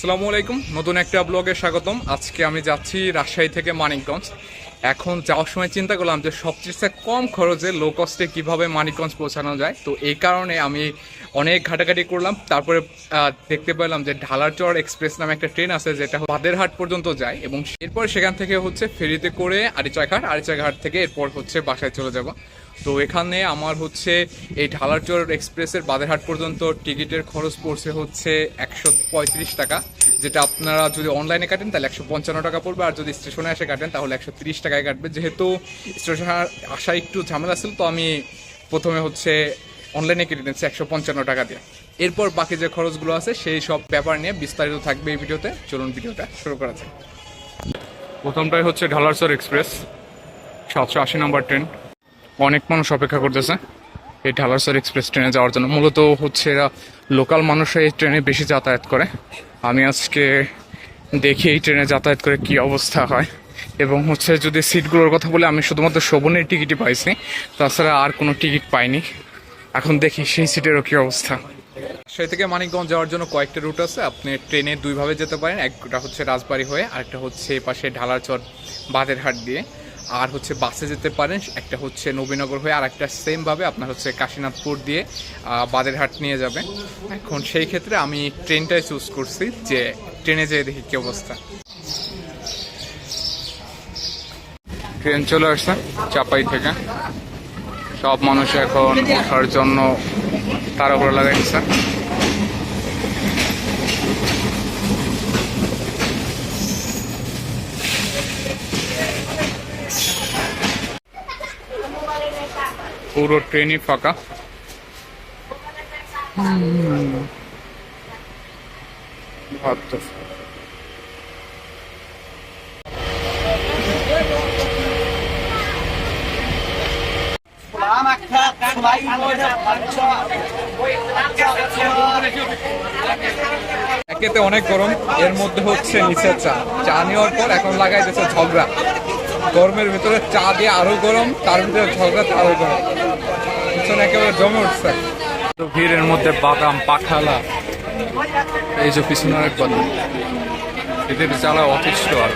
আসসালামু আলাইকুম। নতুন একটা ব্লগে স্বাগতম। আজকে আমি যাচ্ছি রাজশাহী থেকে মানিকগঞ্জ। এখন যাওয়ার সময় চিন্তা করলাম যে সবচেয়ে কম খরচে লো কস্টে কীভাবে মানিকগঞ্জ পৌঁছানো যায়। তো এই কারণে আমি অনেক ঘাটাঘাটি করলাম। তারপরে দেখতে পেলাম যে ঢালারচর এক্সপ্রেস নামে একটা ট্রেন আছে, যেটা বাদেরহাট পর্যন্ত যায় এবং এরপর সেখান থেকে হচ্ছে ফেরিতে করে আরিচাঘাট আরিচাঘাট থেকে এরপর হচ্ছে বাসায় চলে যাব। তো এখানে আমার হচ্ছে এই ঢালারচর এক্সপ্রেসের বাদেরহাট পর্যন্ত টিকিটের খরচ পড়ছে হচ্ছে একশো পঁয়ত্রিশ টাকা, যেটা আপনারা যদি অনলাইনে কাটেন তাহলে একশো পঞ্চান্ন টাকা পড়বে, আর যদি স্টেশনে এসে কাটেন তাহলে একশো তিরিশ টাকায় কাটবে। যেহেতু স্টেশনে আসা একটু ঝামেলা ছিল, তো আমি প্রথমে হচ্ছে অনলাইনে কেটে নিচ্ছি একশো পঞ্চান্ন টাকা দিয়ে। এরপর বাকি যে খরচগুলো আছে সেই সব ব্যাপার নিয়ে বিস্তারিত থাকবে এই ভিডিওতে। চলুন ভিডিওটা শুরু করা যাক। প্রথমটাই হচ্ছে ঢালারচর এক্সপ্রেস, সাতশো আশি নম্বর ট্রেন অনেক মানুষ অপেক্ষা করতেছে এই ঢালারসর এক্সপ্রেস ট্রেনে যাওয়ার জন্য। মূলত হচ্ছে এরা লোকাল মানুষরা এই ট্রেনে বেশি যাতায়াত করে। আমি আজকে দেখি এই ট্রেনে যাতায়াত করে কি অবস্থা হয়। এবং হচ্ছে যদি সিটগুলোর কথা বলে, আমি শুধুমাত্র শোভনের টিকিটই পাইছি, তাছাড়া আর কোনো টিকিট পাইনি। এখন দেখি সেই সিটেরও কী অবস্থা। সেই থেকে মানিকগঞ্জ যাওয়ার জন্য কয়েকটা রুট আছে। আপনি ট্রেনে দুইভাবে যেতে পারেন একটা হচ্ছে রাজবাড়ি হয়ে, আরেকটা হচ্ছে পাশে ঢালারচর বাঁধেরহাট দিয়ে। আর হচ্ছে বাসে যেতে পারেন, একটা হচ্ছে নবীনগর হয়ে আর একটা সেমভাবে আপনার হচ্ছে কাশীনাথপুর দিয়ে বাদেরহাট নিয়ে যাবেন। এখন সেই ক্ষেত্রে আমি ট্রেনটাই চুজ করছি যে ট্রেনে যেয়ে দেখি কি অবস্থা। ট্রেন চলে আসছে চাপাই থেকে। সব মানুষ এখন ওঠার জন্য তাড়াহুড়ো লাগাইছে। পুরো ট্রেনই ফাঁকা। একেতে অনেক গরম, এর মধ্যে হচ্ছে নিচে চা। চা নেওয়ার পর এখন লাগাই দিচ্ছে ঝগড়া। গরমের ভিতরে চা দিয়ে আরও গরম তার ভিতরে ঝগড়াতে আরও গরম। পিছনে একেবারে জমে উঠছে। ভিড়ের মধ্যে বাদাম পাখালা এই যে পিছনে আরেক বাদাম। এদের জ্বালা অতিষ্ঠ আর।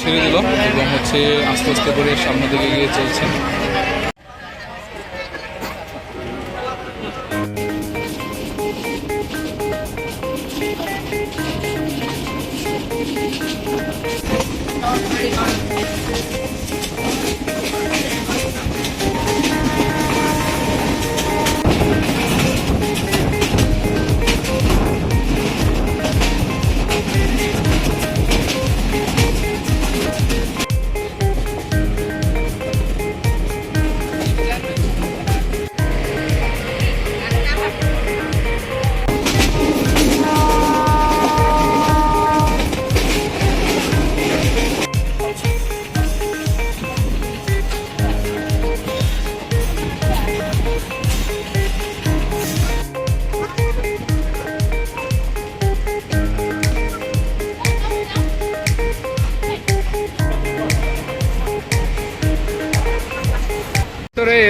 ছেড়ে দিল এবং হচ্ছে আস্তে আস্তে করে সামনের দিকে গিয়ে চলছে। Pretty okay.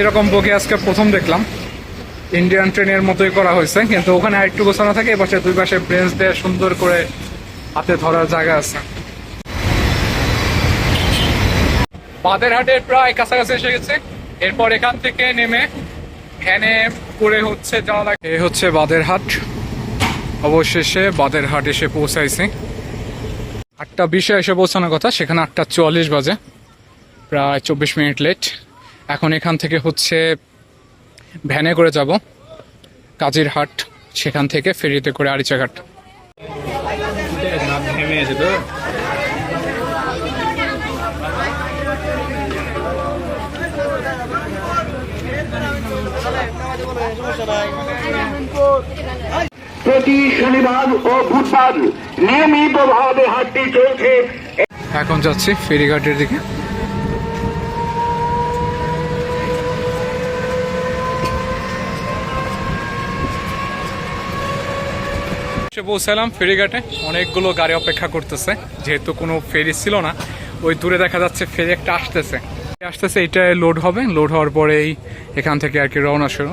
এরকম বগি আজকে প্রথম দেখলাম। ইন্ডিয়ান ট্রেনের মতোই করা হয়েছে, কিন্তু ওখানে আরেকটু গোছানো থাকে, এপাশে দুই পাশে ব্রেঞ্চ দিয়ে সুন্দর করে হাতে ধরার জায়গা আছে। বাদেরহাটের প্রায় কাছাকাছি এসে গেছে। এরপর এখান থেকে নেমে ভ্যানে করে হচ্ছে যাওয়া এ হচ্ছে বাদেরহাট। অবশেষে বাদেরহাট এসে পৌঁছাইছে। আটটা বিশে এসে পৌঁছানোর কথা, সেখানে আটটা চুয়াল্লিশ বাজে। প্রায় চব্বিশ মিনিট লেট এখন এখান থেকে হচ্ছে ভ্যানে করে যাব কাজিরহাট সেখান থেকে ফেরিতে করে আরিচাঘাট। প্রতি শনিবার ও বুধবার নিয়মিতভাবে হাটটি চলছে। এখন যাচ্ছি ফেরিঘাটের দিকে। পৌঁছালাম ফেরিঘাটে। অনেকগুলো গাড়ি অপেক্ষা করতেছে, যেহেতু কোনো ফেরি ছিল না। ওই দূরে দেখা যাচ্ছে ফেরি একটা আসতেছে। আসতেছে এটা লোড হবে। লোড হওয়ার পরেই এখান থেকে আর কি রওনা শুরু।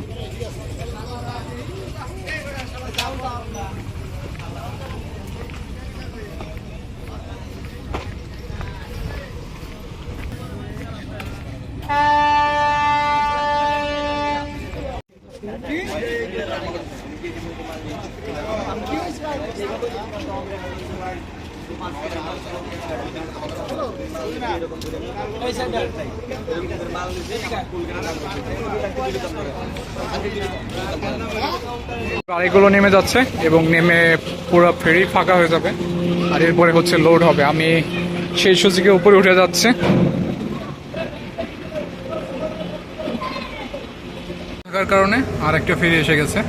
গাড়িগুলো নেমে যাচ্ছে এবং নেমে পুরো ফেরি ফাঁকা হয়ে যাবে আর এরপরে হচ্ছে লোড হবে। আমি সেই সুযোগে উপরে উঠে যাচ্ছে। থাকার কারণে আর একটা ফেরি এসে গেছে।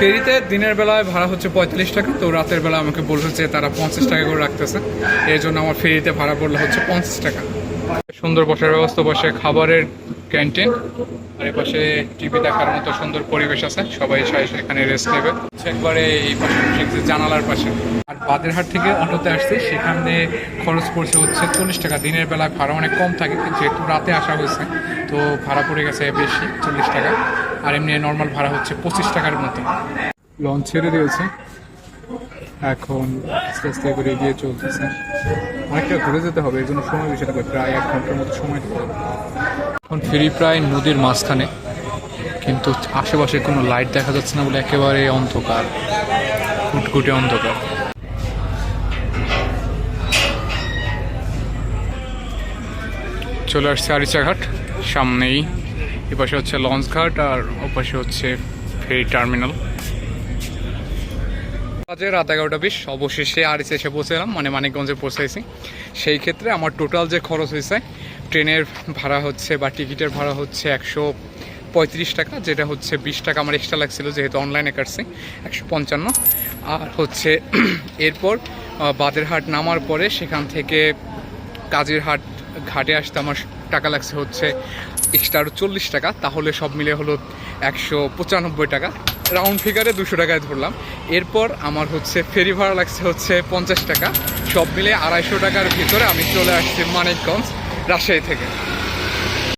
ফেরিতে দিনের বেলায় ভাড়া হচ্ছে পঁয়তাল্লিশ টাকা, তো রাতের বেলা আমাকে বলছে যে তারা পঞ্চাশ টাকা করে রাখতেছে। এর জন্য আমার ফেরিতে ভাড়া পড়লে হচ্ছে পঞ্চাশ টাকা। সুন্দর বসার ব্যবস্থা বসে খাবারের ক্যান্টিন, আর এ পাশে টিভি দেখার মতো সুন্দর পরিবেশ আছে। সবাই এখানে রেস্ট নেবে। একবারে এই পাশে জানালার পাশে। আর বাদেরহাট থেকে অটোতে আসছে, সেখানে খরচ পড়ছে হচ্ছে চল্লিশ টাকা। দিনের বেলায় ভাড়া অনেক কম থাকে যেহেতু রাতে আসা হয়েছে, তো ভাড়া পড়ে গেছে বেশি, চল্লিশ টাকা। আর এমনি নর্মাল ভাড়া হচ্ছে পঁচিশ টাকার মতো। লঞ্চ ছেড়ে দিয়েছে। এখন আস্তে আস্তে করে এগিয়ে চলতেছে। অনেকটা ঘুরে যেতে হবে এর জন্য সময় বেশি লাগবে প্রায় এক ঘণ্টার মতো সময় লাগবে। এখন ফেরি প্রায় নদীর মাঝখানে কিন্তু আশেপাশে কোনো লাইট দেখা যাচ্ছে না বলে একেবারে অন্ধকার কুটকুটে অন্ধকার। চলে আসছে আরিচাঘাট সামনেই এপাশে হচ্ছে লঞ্চ ঘাট আর ওপাশে হচ্ছে ফেরি টার্মিনাল। বাজে রাত এগারোটা বিশ, অবশেষে আর এসে এসে পৌঁছালাম মানে মানিকগঞ্জে পৌঁছাইছি। সেই ক্ষেত্রে আমার টোটাল যে খরচ হয়েছে ট্রেনের ভাড়া হচ্ছে বা টিকিটের ভাড়া হচ্ছে একশো পঁয়ত্রিশ টাকা, যেটা হচ্ছে বিশ টাকা আমার এক্সট্রা লাগছিল, যেহেতু অনলাইনে কাটছি, একশো পঞ্চান্ন। আর হচ্ছে এরপর বাদেরহাট নামার পরে সেখান থেকে কাজিরহাট ঘাটে আসতে আমার টাকা লাগছে হচ্ছে এক্সট্রা আরও চল্লিশ টাকা, তাহলে সব মিলে হলো একশো পঁচানব্বই টাকা। রাউন্ড ফিগারে দুশো টাকায় ধরলাম। এরপর আমার হচ্ছে ফেরি ভাড়া লাগছে হচ্ছে পঞ্চাশ টাকা। সব মিলে আড়াইশো টাকার ভিতরে আমি চলে আসছি মানিকগঞ্জ, রাজশাহী থেকে।